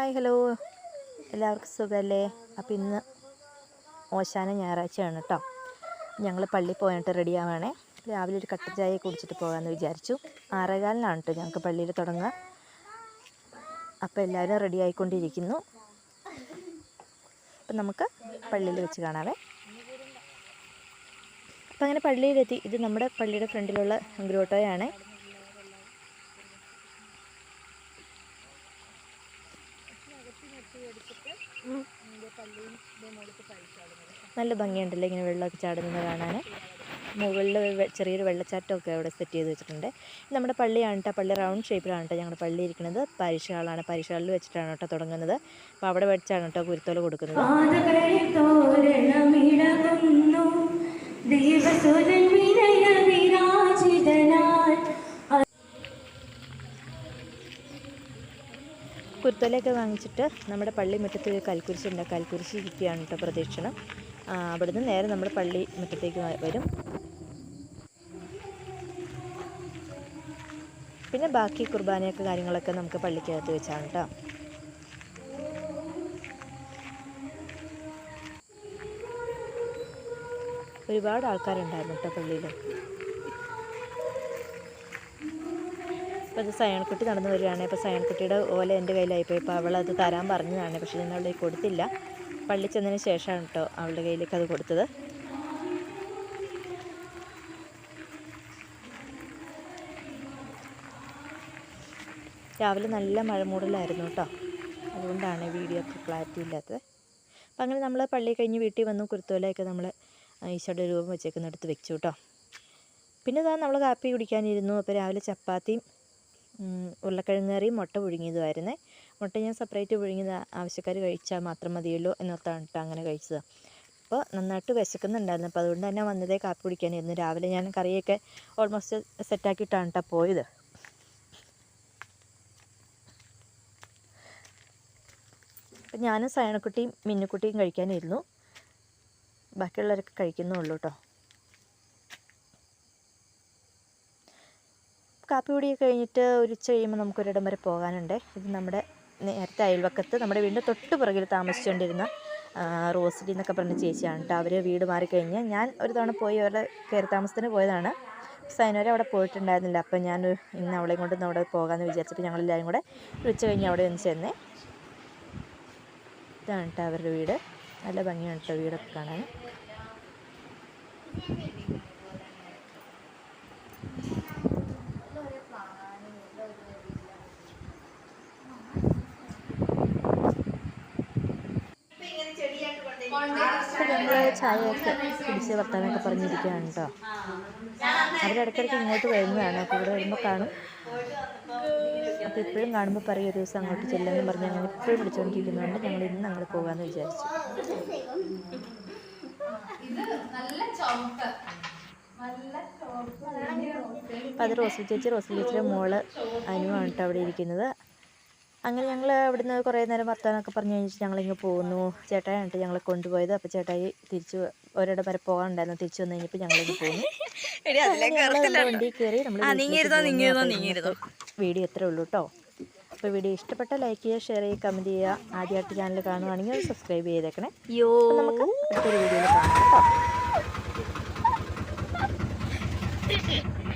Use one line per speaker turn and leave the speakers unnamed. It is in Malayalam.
Hi hello. എല്ലാവർക്കും സുഖമല്ലേ അപ്പോൾ ഇന്ന് ഓശാന ഞായറാഴ്ചയാണ് കേട്ടോ. ഞങ്ങൾ പള്ളി പോയിട്ട് റെഡി ആവുകയാണേ രാവിലെ ഒരു കട്ടൻ ചായ കുടിച്ചിട്ട് പോകാമെന്ന് വിചാരിച്ചു. ആറേകാലിനാണ് കേട്ടോ ഞങ്ങൾക്ക് പള്ളിയിൽ തുടങ്ങുക. അപ്പോൾ എല്ലാവരും റെഡി ആയിക്കൊണ്ടിരിക്കുന്നു. അപ്പം നമുക്ക് പള്ളിയിൽ വെച്ച് കാണാവേ. അപ്പം അങ്ങനെ പള്ളിയിലെത്തി. ഇത് നമ്മുടെ പള്ളിയുടെ ഫ്രണ്ടിലുള്ള ഗ്രോട്ടോയാണ് നല്ല ഭംഗിയുണ്ടല്ലോ ഇങ്ങനെ വെള്ളമൊക്കെ ചാടുന്നത് കാണാൻ? മുകളിൽ ചെറിയൊരു വെള്ളച്ചാട്ടമൊക്കെ അവിടെ സെറ്റ് ചെയ്ത് വെച്ചിട്ടുണ്ട്. നമ്മുടെ പള്ളിയാണ് കേട്ടോ പള്ളി റൗണ്ട് ഷേപ്പിലാണ് കേട്ടോ ഞങ്ങളുടെ പള്ളി ഇരിക്കുന്നത്. പരിശാളാണ് ഹാളാണ്. ഹാളിൽ വെച്ചിട്ടാണ് കേട്ടോ തുടങ്ങുന്നത്. അപ്പോൾ അവിടെ വെച്ചാണ് കേട്ടോ കുരുത്തോല കൊടുക്കുന്നത്. കുരുത്തോലയൊക്കെ വാങ്ങിച്ചിട്ട് നമ്മുടെ പള്ളി മുറ്റത്ത് ഒരു കൽക്കുരിശുണ്ട്. കൽക്കുരിശ് ഇരിക്കുകയാണ് കേട്ടോ പ്രദക്ഷിണം. അവിടുന്ന് നേരെ നമ്മുടെ പള്ളി മുറ്റത്തേക്ക് വരും. പിന്നെ ബാക്കി കുർബാനയൊക്കെ കാര്യങ്ങളൊക്കെ നമുക്ക് പള്ളിക്കകത്ത് വെച്ചാണ് കേട്ടോ. ഒരുപാട് ആൾക്കാരുണ്ടായിരുന്നു കേട്ടോ പള്ളിയിൽ അപ്പോൾ ഇത് നടന്നു വരികയാണ്. അപ്പോൾ സയൺകുട്ടിയുടെ ഓല എന്റെ കയ്യിലായിപ്പോയി. അപ്പോൾ അവളത് തരാൻ പറഞ്ഞതാണ്. പക്ഷേ ഞാൻ അവളെ കൊടുത്തില്ല. പള്ളി ചെന്നതിന് ശേഷമാണ് കേട്ടോ അവളുടെ കയ്യിലേക്ക് അത് കൊടുത്തത്. രാവിലെ നല്ല മഴ മൂടലായിരുന്നു കേട്ടോ. അതുകൊണ്ടാണ് വീഡിയോ ഒക്കെ ക്ലാരിറ്റി ഇല്ലാത്തത്. അപ്പം അങ്ങനെ നമ്മൾ പള്ളി കഴിഞ്ഞ് വീട്ടിൽ വന്നു. കുരുത്തോലയൊക്കെ നമ്മൾ ഈശോയുടെ രൂപം വെച്ചേക്കുന്നിടത്ത് വെച്ചു കേട്ടോ. പിന്നെ ഇതാ നമ്മൾ കാപ്പി കുടിക്കാനിരുന്നു. അപ്പോൾ രാവിലെ ചപ്പാത്തിയും ഉരുളക്കിഴങ്ങ് കറിയും മുട്ട പുഴുങ്ങിയതുമായിരുന്നേ. മുട്ട ഞാൻ സെപ്പറേറ്റ് പുഴുങ്ങിയത് ആവശ്യക്കാർ കഴിച്ചാൽ മാത്രം മതിയല്ലോ എന്നോർത്താണ് കേട്ടോ അങ്ങനെ കഴിച്ചത്. അപ്പോൾ നന്നായിട്ട് വിശക്കുന്നുണ്ടായിരുന്നു. അപ്പോൾ അതുകൊണ്ട് തന്നെ വന്നതേ കാപ്പി കുടിക്കാനായിരുന്നു. രാവിലെ ഞാൻ കറിയൊക്കെ ഓൾമോസ്റ്റ് സെറ്റാക്കിയിട്ടാണ് കേട്ടോ പോയത്. അപ്പം ഞാനും സയണക്കുട്ടിയും മിന്നുക്കുട്ടിയും കഴിക്കാനിരുന്നു ബാക്കിയുള്ളവരൊക്കെ കഴിക്കുന്നുള്ളൂ കേട്ടോ കാപ്പി കുടിയൊക്കെ കഴിഞ്ഞിട്ട് ഒരു ഉച്ച കഴിയുമ്പോൾ നമുക്കൊരിടം വരെ പോകാനുണ്ട്. ഇത് നമ്മുടെ നേരത്തെ അയൽവക്കത്ത് നമ്മുടെ വീടിന്റെ തൊട്ട് പുറകിൽ താമസിച്ചുകൊണ്ടിരുന്ന റോസിറ്റി എന്നൊക്കെ പറഞ്ഞ ചേച്ചിയാണ് കേട്ടോ അവർ വീട് മാറിക്കഴിഞ്ഞ് ഞാൻ ഒരു തവണ പോയി അവരുടെ കയറി താമസത്തിന് പോയതാണ്. സൈനവരെ അവിടെ പോയിട്ടുണ്ടായിരുന്നില്ല. അപ്പം ഞാൻ ഇന്ന് അവളെയും കൊണ്ട് അവിടെ പോകാമെന്ന് വിചാരിച്ചപ്പോൾ ഞങ്ങളെല്ലാവരും കൂടെ ഉച്ച കഴിഞ്ഞ് അവിടെ ഒന്ന് ചെന്നേ ഇതാണ് കേട്ടോ അവരുടെ വീട്. നല്ല ഭംഗിയാണ് കേട്ടോ വീടൊക്കെ കാണാൻ. അപ്പോൾ ചായയൊക്കെ കുടിച്ച് വർത്താനൊക്കെ പറഞ്ഞിരിക്കുകയാണ് കേട്ടോ അവരിടയ്ക്കിടയ്ക്ക് ഇങ്ങോട്ട് വരുന്നതാണ്. അപ്പോൾ ഇവിടെ വരുമ്പോൾ കാണും. അപ്പോൾ ഇപ്പോഴും കാണുമ്പോൾ പറയും ഒരു ദിവസം അങ്ങോട്ട് ചെല്ലെന്ന് പറഞ്ഞ് ഞങ്ങൾ ഇപ്പോഴും വിളിച്ചുകൊണ്ടിരിക്കുന്നതുകൊണ്ട് ഞങ്ങൾ ഇന്ന് അങ്ങോട്ട് പോകാമെന്ന് വിചാരിച്ചു. അപ്പോൾ അത് റോസി ചേച്ചി റോസി ചേച്ചിയുടെ മോൾ അനുവാണ് കേട്ടോ അവിടെ ഇരിക്കുന്നത്. അങ്ങനെ ഞങ്ങൾ അവിടുന്ന് കുറേ നേരം വർത്തമാനമൊക്കെ പറഞ്ഞു കഴിഞ്ഞിട്ട് ഞങ്ങളിങ്ങ് പോകുന്നു ചേട്ടായിട്ട് ഞങ്ങളെ കൊണ്ടുപോയത്. അപ്പോൾ ചേട്ടായി തിരിച്ച് ഒരിടം വരെ പോകാനുണ്ടായിരുന്നു. തിരിച്ചു വന്നു കഴിഞ്ഞപ്പോൾ ഞങ്ങളിങ്ങ് പോകുന്നു വണ്ടി കയറി നമ്മൾ വീഡിയോ എത്രയേ ഉള്ളൂ കേട്ടോ അപ്പോൾ വീഡിയോ ഇഷ്ടപ്പെട്ട ലൈക്ക് ചെയ്യുക ഷെയർ ചെയ്യുക കമന്റ് ചെയ്യുക. ആദ്യമായിട്ട് ചാനൽ കാണുവാണെങ്കിൽ സബ്സ്ക്രൈബ് ചെയ്തേക്കണേ. യോ. നമുക്ക് അടുത്തൊരു വീഡിയോയിൽ കാണാം കേട്ടോ